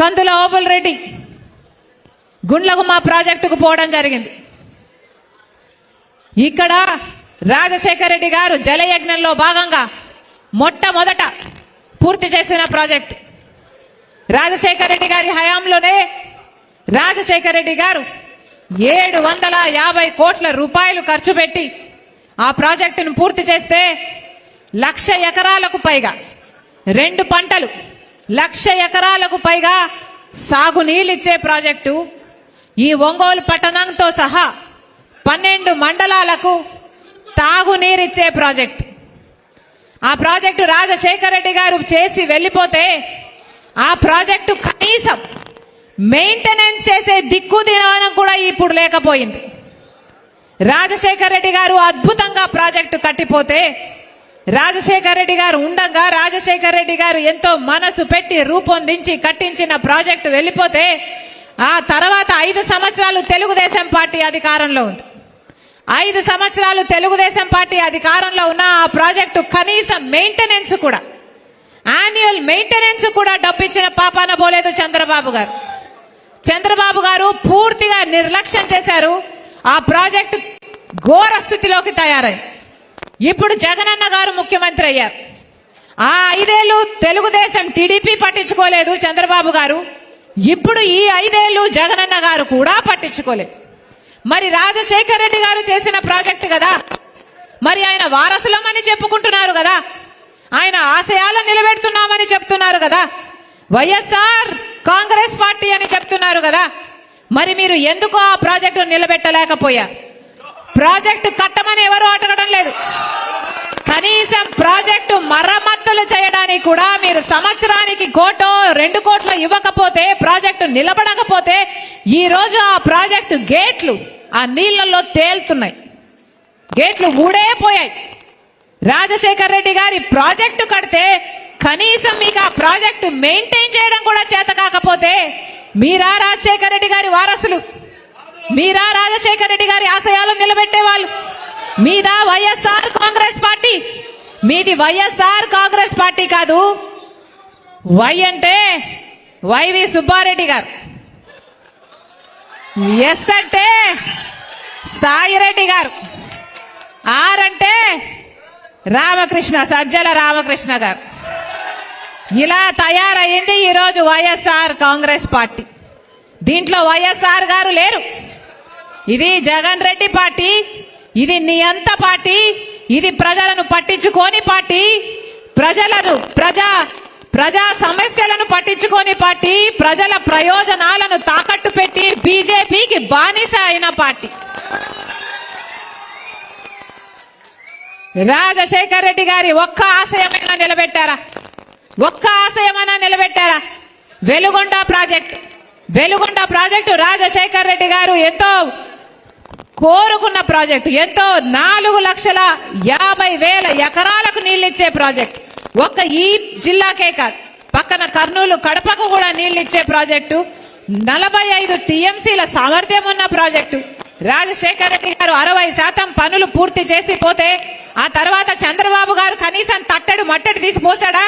కందుల ఓబుల్ రెడ్డి మా ప్రాజెక్టుకు పోవడం జరిగింది. ఇక్కడ రాజశేఖర రెడ్డి గారు జలయజ్ఞంలో భాగంగా మొట్టమొదట పూర్తి చేసిన ప్రాజెక్టు. రాజశేఖర రెడ్డి గారి హయాంలోనే రాజశేఖర రెడ్డి గారు ఏడు వందల యాభై కోట్ల రూపాయలు ఖర్చు పెట్టి ఆ ప్రాజెక్టును పూర్తి చేస్తే లక్ష ఎకరాలకు పైగా రెండు పంటలు లక్ష ఎకరాలకు పైగా సాగునీళ్ళిచ్చే ప్రాజెక్టు. ఈ ఒంగోలు పట్టణంతో సహా పన్నెండు మండలాలకు తాగునీరిచ్చే ప్రాజెక్టు. ఆ ప్రాజెక్టు రాజశేఖర రెడ్డి గారు చేసి వెళ్ళిపోతే ఆ ప్రాజెక్టు కనీసం మెయింటెనెన్స్ చేసే దిక్కు దినవనం కూడా ఇప్పుడు లేకపోయింది. రాజశేఖర రెడ్డి గారు అద్భుతంగా ప్రాజెక్టు కట్టిపోతే రాజశేఖర రెడ్డి గారు ఉండగా రాజశేఖర రెడ్డి గారు ఎంతో మనసు పెట్టి రూపొందించి కట్టించిన ప్రాజెక్టు వెళ్ళిపోతే ఆ తర్వాత ఐదు సంవత్సరాలు తెలుగుదేశం పార్టీ అధికారంలో ఉంది. ఐదు సంవత్సరాలు తెలుగుదేశం పార్టీ అధికారంలో ఉన్న ఆ ప్రాజెక్టు కనీసం మెయింటెనెన్స్ కూడా యాన్యువల్ మెయింటెనెన్స్ కూడా డబ్బిచ్చిన పాపాన పోలేదు చంద్రబాబు గారు. చంద్రబాబు గారు పూర్తిగా నిర్లక్ష్యం చేశారు. ఆ ప్రాజెక్టు ఘోర స్థితిలోకి తయారై ఇప్పుడు జగనన్న గారు ముఖ్యమంత్రి అయ్యారు. ఆ ఐదేళ్ళు తెలుగుదేశం టీడీపీ పట్టించుకోలేదు చంద్రబాబు గారు. ఇప్పుడు ఈ ఐదేళ్ళు జగనన్న గారు కూడా పట్టించుకోలేదు. మరి రాజశేఖర రెడ్డి గారు చేసిన ప్రాజెక్టు కదా. మరి ఆయన వారసులమని చెప్పుకుంటున్నారు కదా. ఆయన ఆశయాలను నిలబెడుతున్నామని చెప్తున్నారు కదా. వైఎస్ఆర్ కాంగ్రెస్ పార్టీ అని చెప్తున్నారు కదా. మరి మీరు ఎందుకు ఆ ప్రాజెక్టు నిలబెట్టలేకపోయారు? ప్రాజెక్టు కట్టమని ఎవరు అడగడం లేదు. కనీసం ప్రాజెక్టు మరమ్మతులు చేయడానికి కూడా మీరు సంవత్సరానికి కోటో రెండు కోట్లు ఇవ్వకపోతే ప్రాజెక్టు నిలబడకపోతే ఈ రోజు ఆ ప్రాజెక్టు గేట్లు ఆ నీళ్ళలో తేలుతున్నాయి. గేట్లు ఊడే పోయాయి. రాజశేఖర్ రెడ్డి గారి ప్రాజెక్టు కడితే కనీసం మీకు ఆ ప్రాజెక్టు మెయింటైన్ చేయడం కూడా చేత కాకపోతే మీరా రాజశేఖర్ రెడ్డి గారి వారసులు? మీరా రాజశేఖర రెడ్డి గారి ఆశయాలు నిలబెట్టే వాళ్ళు. మీదా వైఎస్ఆర్ కాంగ్రెస్ పార్టీ. మీది వైఎస్ఆర్ కాంగ్రెస్ పార్టీ కాదు. వై అంటే వైవి సుబ్బారెడ్డి గారు. ఎస్ అంటే సాయిరెడ్డి గారు. ఆర్ అంటే రామకృష్ణ సజ్జల రామకృష్ణ గారు. ఇలా తయారయ్యింది ఈరోజు వైఎస్ఆర్ కాంగ్రెస్ పార్టీ. దీంట్లో వైఎస్ఆర్ గారు లేరు. ఇది జగన్ రెడ్డి పార్టీ ఇది నియంత పార్టీ ఇది ప్రజలను పట్టించుకోని పార్టీ ప్రజలను ప్రజా ప్రజా సమస్యలను పట్టించుకోని పార్టీ ప్రజల ప్రయోజనాలను తాకట్టు పెట్టి బీజేపీకి బానిస అయిన పార్టీ. రాజశేఖర్ రెడ్డి గారి ఒక్క ఆశయమైనా నిలబెట్టారా? ఒక్క ఆశయమైనా నిలబెట్టారా? వెలుగొండ ప్రాజెక్ట్ వెలుగొండ ప్రాజెక్టు రాజశేఖర్ రెడ్డి గారు ఎంతో కోరుకున్న ప్రాజెక్టు. ఎంతో నాలుగు లక్షల యాభై వేల ఎకరాలకు నీళ్ళిచ్చే ప్రాజెక్ట్. ఒక్క ఈ జిల్లాకే కాదు పక్కన కర్నూలు కడపకు కూడా నీళ్ళిచ్చే ప్రాజెక్టు. నలభై ఐదు టీఎంసీల సామర్థ్యం ఉన్న ప్రాజెక్టు. రాజశేఖర రెడ్డి గారు అరవై శాతం పనులు పూర్తి చేసి పోతే ఆ తర్వాత చంద్రబాబు గారు కనీసం తట్టడు మట్టడి తీసి పోసాడా?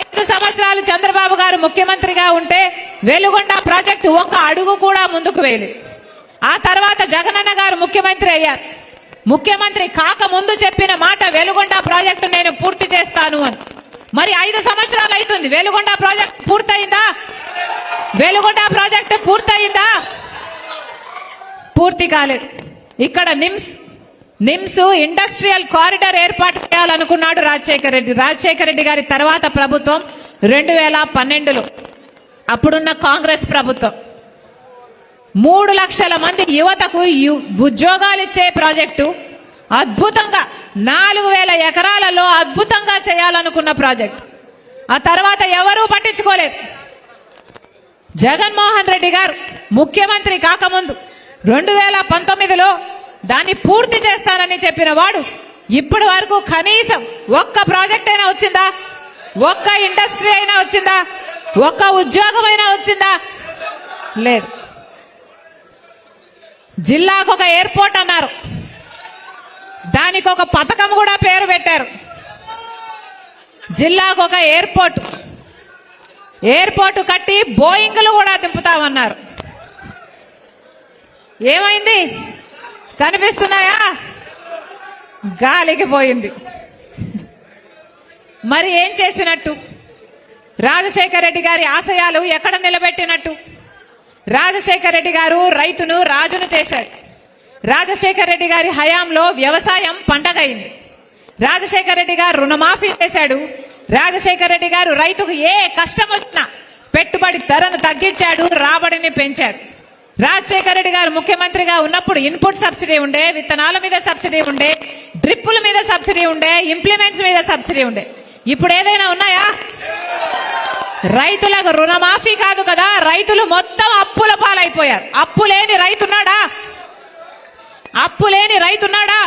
ఐదు సంవత్సరాలు చంద్రబాబు గారు ముఖ్యమంత్రిగా ఉంటే వెలుగొండ ప్రాజెక్టు ఒక్క అడుగు కూడా ముందుకు వేయలేదు. ఆ తర్వాత జగనన్న గారు ముఖ్యమంత్రి అయ్యారు. ముఖ్యమంత్రి కాక ముందు చెప్పిన మాట వెలుగొండ ప్రాజెక్టు నేను పూర్తి చేస్తాను అని. మరి ఐదు సంవత్సరాలు అవుతుంది వెలుగొండ ప్రాజెక్ట్ పూర్తయిందా? వెలుగొండ ప్రాజెక్టు పూర్తయిందా? పూర్తి కాలేదు. ఇక్కడ నిమ్స్ నిమ్స్ ఇండస్ట్రియల్ కారిడార్ ఏర్పాటు చేయాలనుకున్నాడు రాజశేఖర రెడ్డి. రాజశేఖర రెడ్డి గారి తర్వాత ప్రభుత్వం రెండు వేల పన్నెండులో. అప్పుడున్న కాంగ్రెస్ ప్రభుత్వం. మూడు లక్షల మంది యువతకు ఉద్యోగాలు ఇచ్చే ప్రాజెక్టు. అద్భుతంగా నాలుగు వేల ఎకరాలలో అద్భుతంగా చేయాలనుకున్న ప్రాజెక్ట్. ఆ తర్వాత ఎవరూ పట్టించుకోలేదు. జగన్మోహన్ రెడ్డి గారు ముఖ్యమంత్రి కాకముందు రెండు వేల పంతొమ్మిదిలో దాన్ని పూర్తి చేస్తానని చెప్పిన వాడు ఇప్పటి వరకు కనీసం ఒక్క ప్రాజెక్ట్ అయినా వచ్చిందా? ఒక్క ఇండస్ట్రీ అయినా వచ్చిందా? ఒక్క ఉద్యోగం అయినా వచ్చిందా? లేదు. జిల్లాకు ఒక ఎయిర్పోర్ట్ అన్నారు. దానికి ఒక పథకం కూడా పేరు పెట్టారు. జిల్లాకు ఒక ఎయిర్పోర్ట్. ఎయిర్పోర్ట్ కట్టి బోయింగ్లు కూడా దింపుతామన్నారు. ఏమైంది? కనిపిస్తున్నాయా? గాలికి పోయింది. మరి ఏం చేసినట్టు? రాజశేఖర రెడ్డి గారి ఆశయాలు ఎక్కడ నిలబెట్టినట్టు? రాజశేఖర రెడ్డి గారు రైతును రాజును చేశాడు రాజశేఖర రెడ్డి గారి హయాంలో వ్యవసాయం పండగైంది. రాజశేఖర రెడ్డి గారు రుణమాఫీ చేశాడు. రాజశేఖర రెడ్డి గారు రైతుకు ఏ కష్టం వచ్చినా పెట్టుబడి ధరను తగ్గించాడు రాబడిని పెంచాడు రాజశేఖర రెడ్డి గారు ముఖ్యమంత్రిగా ఉన్నప్పుడు ఇన్పుట్ సబ్సిడీ ఉండే విత్తనాల మీద సబ్సిడీ ఉండే డ్రిప్పుల మీద సబ్సిడీ ఉండే ఇంప్లిమెంట్స్ మీద సబ్సిడీ ఉండే. ఇప్పుడు ఏదైనా ఉన్నాయా? రైతులకు రుణమాఫీ కాదు కదా రైతులు మొత్తం అప్పుల పాలైపోయారు. అప్పు లేని రైతున్నాడా? అప్పు లేని రైతున్నాడా?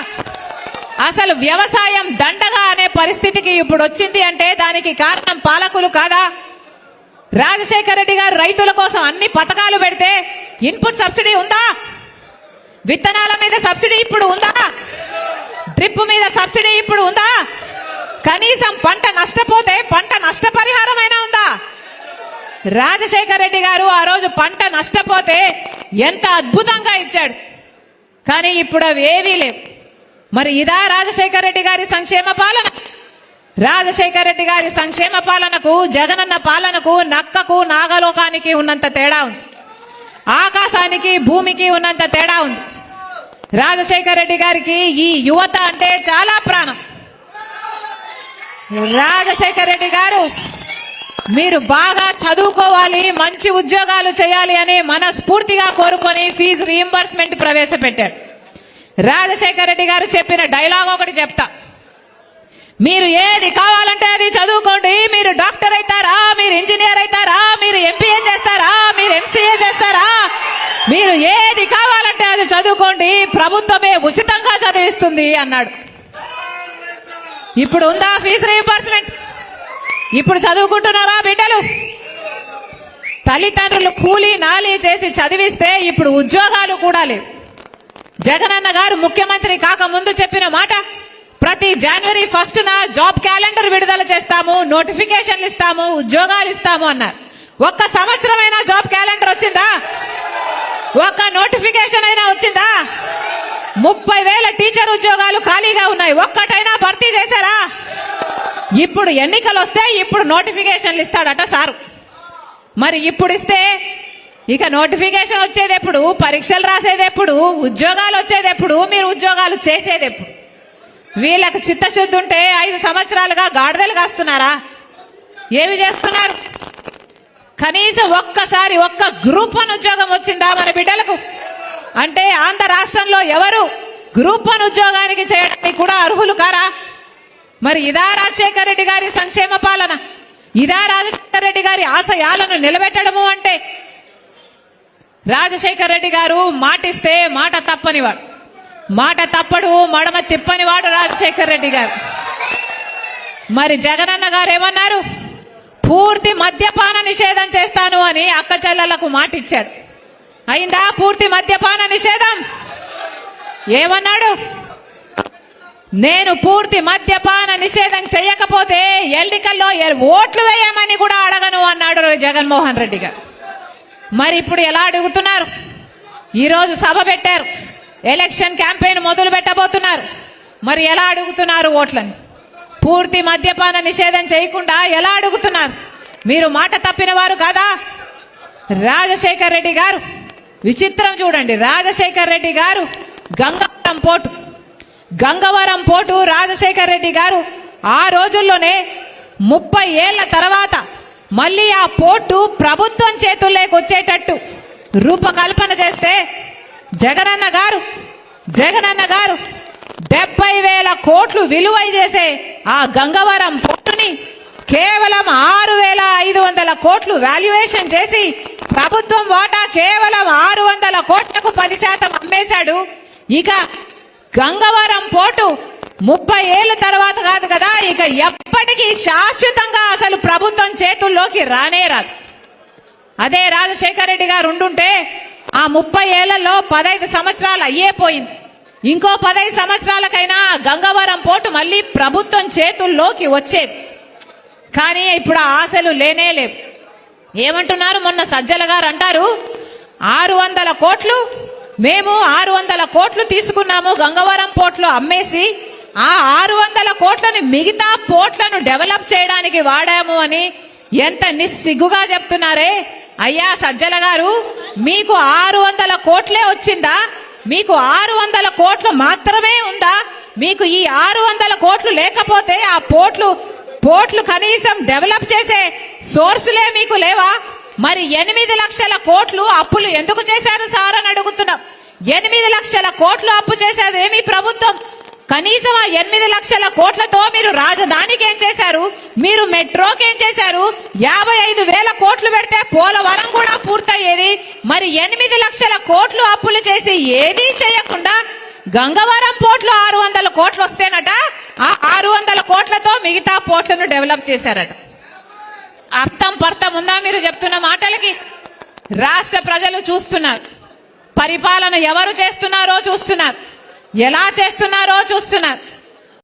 అసలు వ్యవసాయం దండగా అనే పరిస్థితికి ఇప్పుడు వచ్చింది అంటే దానికి కారణం పాలకులు కాదా? రాజశేఖర రెడ్డి గారు రైతుల కోసం అన్ని పథకాలు పెడితే ఇన్పుట్ సబ్సిడీ ఉందా? విత్తనాల మీద సబ్సిడీ ఇప్పుడు ఉందా? డ్రిప్ మీద సబ్సిడీ ఇప్పుడు ఉందా? కనీసం పంట నష్టపోతే పంట నష్టపరిహారమైనా ఉందా? రాజశేఖర రెడ్డి గారు ఆ రోజు పంట నష్టపోతే ఎంత అద్భుతంగా ఇచ్చాడు. కానీ ఇప్పుడు అవి ఏవీ లేవు. మరి ఇదా రాజశేఖర రెడ్డి గారి సంక్షేమ పాలన? రాజశేఖర రెడ్డి గారి సంక్షేమ పాలనకు జగనన్న పాలనకు నక్కకు నాగలోకానికి ఉన్నంత తేడా ఉంది. ఆకాశానికి భూమికి ఉన్నంత తేడా ఉంది. రాజశేఖర రెడ్డి గారికి ఈ యువత అంటే చాలా ప్రాణం. రాజశేఖర రెడ్డి గారు మీరు బాగా చదువుకోవాలి మంచి ఉద్యోగాలు చేయాలి అని మనస్ఫూర్తిగా కోరుకొని ఫీజు రీఎంబర్స్మెంట్ ప్రవేశపెట్టాడు రాజశేఖర రెడ్డి గారు చెప్పిన డైలాగ్ ఒకటి చెప్తా. మీరు ఏది కావాలంటే అది చదువుకోండి. మీరు డాక్టర్ అవుతారా? మీరు ఇంజనీర్ అవుతారా? మీరు ఎంపీఏ చేస్తారా? మీరు ఎంసీఏ చేస్తారా? మీరు ఏది కావాలంటే అది చదువుకోండి. ప్రభుత్వమే ఉచితంగా చదివిస్తుంది అన్నాడు. ఇప్పుడు ఉందా ఫీజు రీఎంబర్స్మెంట్ ఇప్పుడు చదువుకుంటున్నారా బిడ్డలు? తల్లిదండ్రులు కూలీ నాలి చేసి చదివిస్తే ఇప్పుడు ఉద్యోగాలు కూడా లేవు. జగనన్న గారు ముఖ్యమంత్రి కాకముందు చెప్పిన మాట ప్రతి జనవరి ఫస్ట్ నా జాబ్ క్యాలెండర్ విడుదల చేస్తాము నోటిఫికేషన్లు ఇస్తాము ఉద్యోగాలు ఇస్తాము అన్నారు. ఒక్క సంవత్సరమైనా జాబ్ క్యాలెండర్ వచ్చిందా? ఒక్క నోటిఫికేషన్ అయినా వచ్చిందా? ముప్పై వేల టీచర్ ఉద్యోగాలు ఖాళీగా ఉన్నాయి. ఒక్కటైనా భర్తీ చేశారా? ఇప్పుడు ఎన్నికలు వస్తే ఇప్పుడు నోటిఫికేషన్లు ఇస్తాడట సారు. మరి ఇప్పుడు ఇస్తే ఇక నోటిఫికేషన్ వచ్చేది ఎప్పుడు పరీక్షలు రాసేది ఎప్పుడు ఉద్యోగాలు వచ్చేది ఎప్పుడు మీరు ఉద్యోగాలు చేసేది ఎప్పుడు వీళ్ళకి చిత్తశుద్ధి ఉంటే ఐదు సంవత్సరాలుగా గాడిదలు కాస్తున్నారా? ఏమి చేస్తున్నారు? కనీసం ఒక్కసారి ఒక్క గ్రూప్ వన్ ఉద్యోగం వచ్చిందా మన బిడ్డలకు? అంటే ఆంధ్ర రాష్ట్రంలో ఎవరు గ్రూప్ వన్ ఉద్యోగానికి చేయడానికి కూడా అర్హులు కారా? మరి ఇదా రాజశేఖర రెడ్డి గారి సంక్షేమ పాలన? ఇదా రాజశేఖర రెడ్డి గారి ఆశయాలను నిలబెట్టడము అంటే రాజశేఖర రెడ్డి గారు మాటిస్తే మాట తప్పనివాడు. మాట తప్పడు మడమ తిప్పనివాడు రాజశేఖర రెడ్డి గారు. మరి జగనన్న గారు ఏమన్నారు? పూర్తి మద్యపాన నిషేధం చేస్తాను అని అక్క చెల్లెలకు మాటిచ్చాడు. అయిందా? పూర్తి మద్యపాన నిషేధం? ఏమన్నాడు? నేను పూర్తి మద్యపాన నిషేధం చేయకపోతే ఎల్లికల్లో ఓట్లు వేయమని కూడా అడగను అన్నాడు జగన్మోహన్ రెడ్డి గారు. మరి ఇప్పుడు ఎలా అడుగుతున్నారు? ఈరోజు సభ పెట్టారు. ఎలక్షన్ క్యాంపెయిన్ మొదలు పెట్టబోతున్నారు. మరి ఎలా అడుగుతున్నారు ఓట్లని? పూర్తి మద్యపాన నిషేధం చేయకుండా ఎలా అడుగుతున్నారు? మీరు మాట తప్పిన వారు కాదా? రాజశేఖర్ రెడ్డి గారు విచిత్రం చూడండి. రాజశేఖర్ రెడ్డి గారు గంగవరం పోటు గంగవరం పోటు రాజశేఖర్ రెడ్డి గారు ఆ రోజుల్లోనే ముప్పై ఏళ్ళ తర్వాత మళ్ళీ ఆ పోర్టు ప్రభుత్వం చేతుల్లోకి వచ్చేటట్టు రూపకల్పన చేస్తే జగనన్న గారు జగనన్న గారు డెబ్బై వేల కోట్లు విలువ చేసే ఆ గంగవరం పోర్టుని కేవలం ఆరు వేల ఐదు వందల కోట్లు వాల్యుయేషన్ చేసి ప్రభుత్వం వాటా కేవలం ఆరు వందల కోట్లకు పది శాతం అమ్మేశాడు. ఇక గంగవరం పోటు ముప్పై ఏళ్ళ తర్వాత కాదు కదా ఇక ఎప్పటికీ శాశ్వతంగా అసలు ప్రభుత్వం చేతుల్లోకి రానే రాదు. అదే రాజశేఖర రెడ్డి గారు ఉండుంటే ఆ ముప్పై ఏళ్ళలో పదహైదు సంవత్సరాలు అయ్యే పోయింది. ఇంకో పదహైదు సంవత్సరాలకైనా గంగవరం పోటు మళ్ళీ ప్రభుత్వం చేతుల్లోకి వచ్చేది. కానీ ఇప్పుడు ఆశలు లేనే లేవు. ఏమంటున్నారు? మొన్న సజ్జల గారు అంటారు ఆరు వందల కోట్లు మేము ఆరు వందల కోట్లు తీసుకున్నాము గంగవరం పోర్ట్లో అమ్మేసి ఆ ఆరు వందల కోట్లని మిగతా పోర్ట్లను డెవలప్ చేయడానికి వాడాము అని ఎంత నిస్సిగ్గుగా చెప్తున్నారే? అయ్యా సజ్జల గారు మీకు ఆరు వందల కోట్లే వచ్చిందా? మీకు ఆరు వందల కోట్లు మాత్రమే ఉందా? మీకు ఈ ఆరు వందల కోట్లు లేకపోతే ఆ పోర్ట్లు పోర్ట్లు కనీసం డెవలప్ చేసే సోర్సులే మీకు లేవా? మరి ఎనిమిది లక్షల కోట్లు అప్పులు ఎందుకు చేశారు సార్ అని అడుగుతున్నాం. ఎనిమిది లక్షల కోట్లు అప్పు చేసేది ఏమి ప్రభుత్వం? కనీసం ఆ ఎనిమిది లక్షల కోట్లతో మీరు రాజధానికి ఏం చేశారు? మీరు మెట్రోకి ఏం చేశారు? యాభై ఐదు వేల కోట్లు పెడితే పోలవరం కూడా పూర్తయ్యేది. మరి ఎనిమిది లక్షల కోట్లు అప్పులు చేసి ఏదీ చేయకుండా గంగవరం పోర్ట్లో ఆరు వందల కోట్లు వస్తేనట ఆ ఆరు వందల కోట్లతో మిగతా పోర్ట్లను డెవలప్ చేశారట. అర్థం పర్థం ఉందా మీరు చెప్తున్న మాటలకి? రాష్ట్ర ప్రజలు చూస్తున్నారు. పరిపాలన ఎవరు చేస్తున్నారో చూస్తున్నారు. ఎలా చేస్తున్నారో చూస్తున్నారు.